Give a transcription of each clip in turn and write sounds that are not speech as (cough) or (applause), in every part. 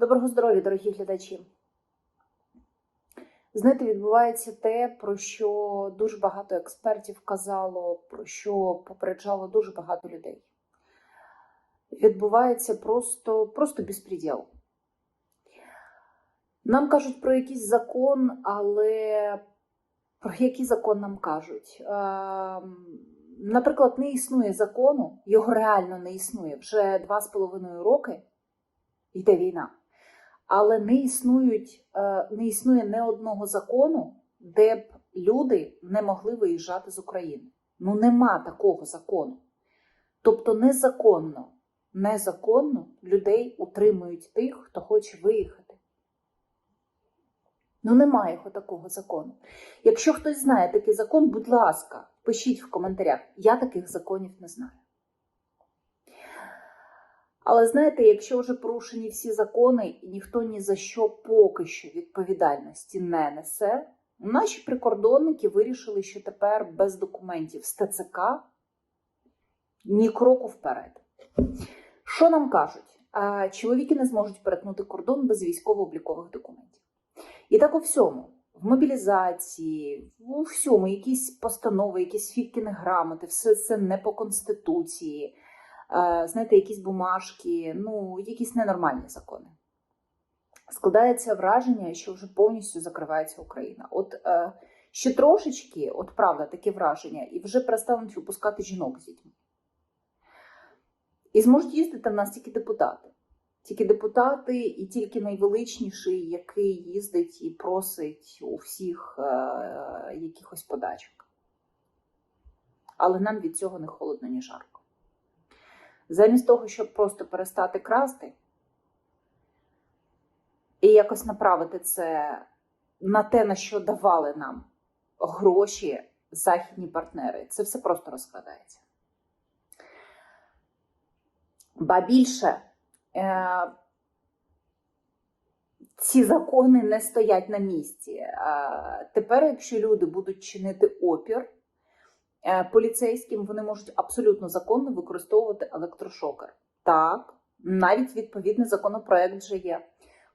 Доброго здоров'я, дорогі глядачі. Знаєте, відбувається те, про що дуже багато експертів казало, про що попереджало дуже багато людей. Відбувається просто, просто безпреділ. Нам кажуть про якийсь закон, але про який закон нам кажуть? Ем, Наприклад, не існує закону, його реально не існує. Вже два з половиною роки йде війна. Але не існують, е, не існує не одного закону, де б люди не могли виїжджати з України. Ну нема такого закону. Тобто незаконно, незаконно людей утримують тих, хто хоче виїхати. Ну немає його такого закону. Якщо хтось знає такий закон, будь ласка, пишіть в коментарях. Я таких законів не знаю. Але знаєте, якщо вже порушені всі закони і ніхто ні за що поки що відповідальності не несе, наші прикордонники вирішили, що тепер без документів з ТЦК ні кроку вперед. Що нам кажуть? Чоловіки не зможуть перетнути кордон без військово-облікових документів. І так у всьому. В мобілізації, у всьому, якісь постанови, якісь фіткіни грамоти, все це не по конституції знаєте, якісь бумажки, ну, якісь ненормальні закони. Складається враження, що вже повністю закривається Україна. От е, ще трошечки, от правда, таке враження, і вже перестануть випускати жінок з дітьми. І зможуть їздити в нас тільки депутати. Тільки депутати і тільки найвеличніший, який їздить і просить у всіх е, якихось подачок. Але нам від цього не холодно, ні жарко. Замість того, щоб просто перестати красти і якось направити це на те, на що давали нам гроші західні партнери, це все просто розкладається. Ба більше е, ці закони не стоять на місці. Е, тепер, якщо люди будуть чинити опір, поліцейським вони можуть абсолютно законно використовувати електрошокер. Так, навіть відповідний законопроект вже є.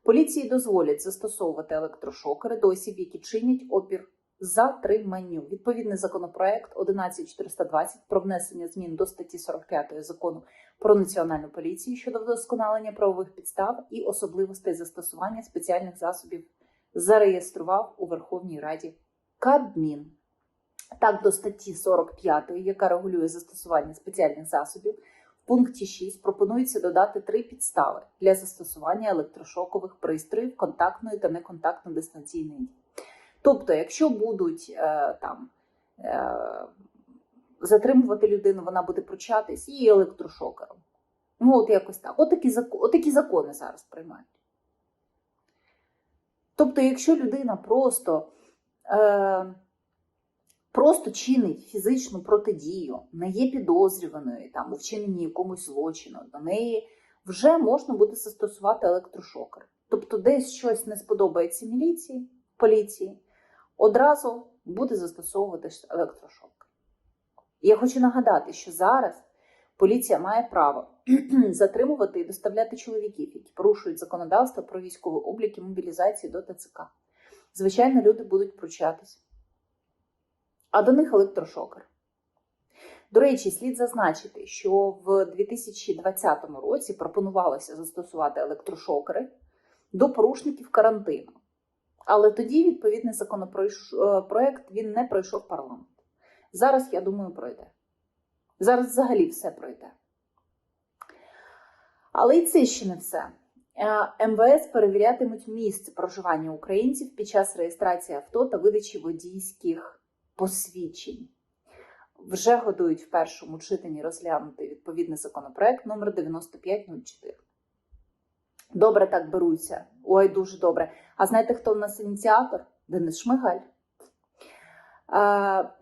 Поліції дозволять застосовувати електрошокери до осіб, які чинять опір затриманню. Відповідний законопроект 11420 про внесення змін до статті 45 закону про національну поліцію щодо вдосконалення правових підстав і особливостей застосування спеціальних засобів зареєстрував у Верховній Раді Кабмін. Так, до статті 45, яка регулює застосування спеціальних засобів, в пункті 6 пропонується додати три підстави для застосування електрошокових пристроїв контактної та неконтактно дистанційної дії. Тобто, якщо будуть е, там е, затримувати людину, вона буде пручатись і електрошокером. Ну, от якось так. От такі, от такі закони зараз приймають. Тобто, якщо людина просто. Е, просто чинить фізичну протидію, не є підозрюваною там у вчиненні якомусь злочину, до неї вже можна буде застосувати електрошокер. Тобто, десь щось не сподобається міліції, поліції, одразу буде застосовувати електрошокер. І я хочу нагадати, що зараз поліція має право (clears throat) затримувати і доставляти чоловіків, які порушують законодавство про військовий облік і мобілізацію до ТЦК. Звичайно, люди будуть пручатися а до них електрошокер. До речі, слід зазначити, що в 2020 році пропонувалося застосувати електрошокери до порушників карантину. Але тоді відповідний законопроект він не пройшов парламент. Зараз, я думаю, пройде. Зараз взагалі все пройде. Але і це ще не все. Е, МВС перевірятимуть місце проживання українців під час реєстрації авто та видачі водійських посвідчень. Вже годують в першому читанні розглянути відповідний законопроект номер 9504. Добре так беруться. Ой, дуже добре. А знаєте, хто в нас ініціатор? Денис Шмигаль.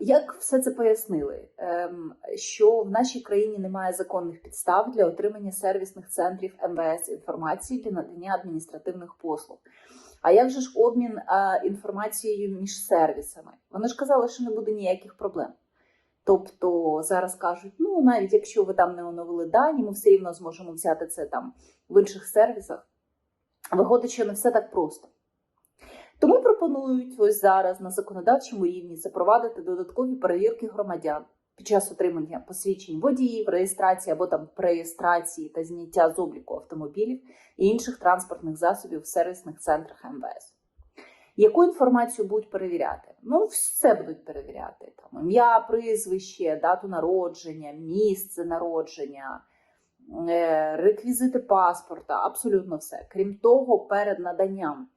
Як все це пояснили? Ем, що в нашій країні немає законних підстав для отримання сервісних центрів МВС інформації для надання адміністративних послуг. А як же ж обмін інформацією між сервісами? Вони ж казали, що не буде ніяких проблем. Тобто зараз кажуть, ну навіть якщо ви там не оновили дані, ми все рівно зможемо взяти це там в інших сервісах. Виходить, що не все так просто. Тому пропонують ось зараз на законодавчому рівні запровадити додаткові перевірки громадян під час отримання посвідчень водіїв, реєстрації або там преєстрації та зняття з обліку автомобілів і інших транспортних засобів в сервісних центрах МВС. Яку інформацію будуть перевіряти? Ну, все будуть перевіряти: там ім'я, прізвище, дату народження, місце народження, е, реквізити паспорта, абсолютно все. Крім того, перед наданням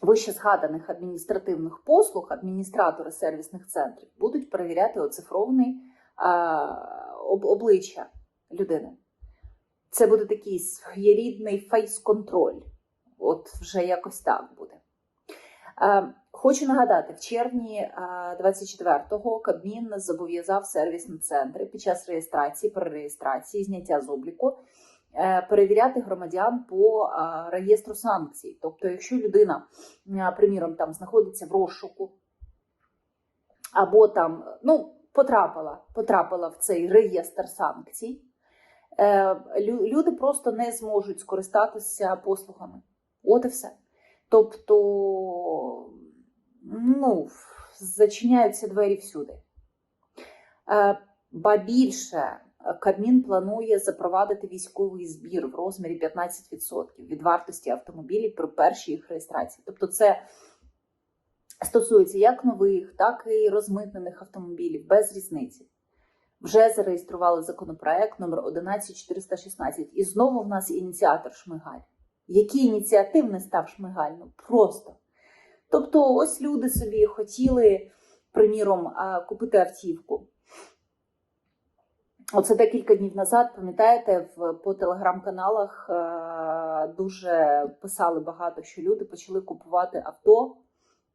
вище згаданих адміністративних послуг адміністратори сервісних центрів будуть перевіряти оцифрований обличчя людини. Це буде такий своєрідний фейс-контроль. От вже якось так буде. Е, Хочу нагадати, в червні е, 24-го Кабмін зобов'язав сервісні центри під час реєстрації, перереєстрації, зняття з обліку е, перевіряти громадян по е, реєстру санкцій. Тобто, якщо людина, е, приміром, там знаходиться в розшуку, або там ну, потрапила, потрапила в цей реєстр санкцій, е, люди просто не зможуть скористатися послугами. От і все. Тобто, ну, зачиняються двері всюди. Е, Ба більше, Кабмін планує запровадити військовий збір в розмірі 15% від вартості автомобілів при першій їх реєстрації. Тобто, це стосується як нових, так і розмитнених автомобілів без різниці. Вже зареєстрували законопроект номер 11416. І знову в нас ініціатор Шмигаль. Який ініціативний став Шмигаль? Ну просто. Тобто, ось люди собі хотіли, приміром, купити автівку. Оце декілька днів назад, пам'ятаєте, в, по телеграм-каналах е, дуже писали багато, що люди почали купувати авто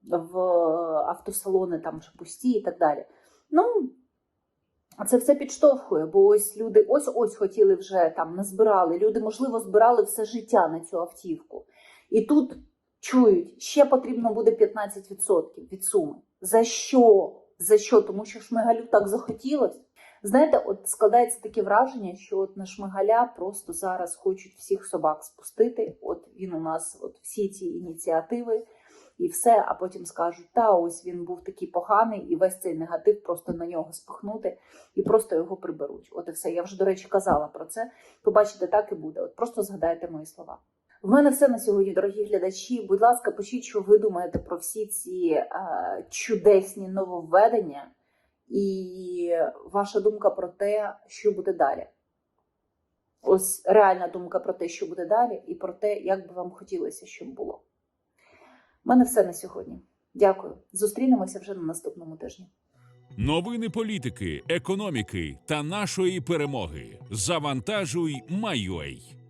в автосалони там вже пусті і так далі. Ну, це все підштовхує, бо ось люди ось ось хотіли вже там назбирали. Люди, можливо, збирали все життя на цю автівку. І тут чують, ще потрібно буде 15% від суми. За що? За що? Тому що Шмигалю так захотілось. Знаєте, от складається таке враження, що от на Шмигаля просто зараз хочуть всіх собак спустити. От він у нас, от всі ці ініціативи і все, а потім скажуть, та ось він був такий поганий, і весь цей негатив просто на нього спихнути і просто його приберуть. От і все. Я вже, до речі, казала про це. Побачите, так і буде. От просто згадайте мої слова. В мене все на сьогодні, дорогі глядачі. Будь ласка, пишіть, що ви думаєте про всі ці е, чудесні нововведення, і ваша думка про те, що буде далі. Ось реальна думка про те, що буде далі, і про те, як би вам хотілося, щоб було. У мене все на сьогодні. Дякую. Зустрінемося вже на наступному тижні. Новини політики, економіки та нашої перемоги. Завантажуй Майой.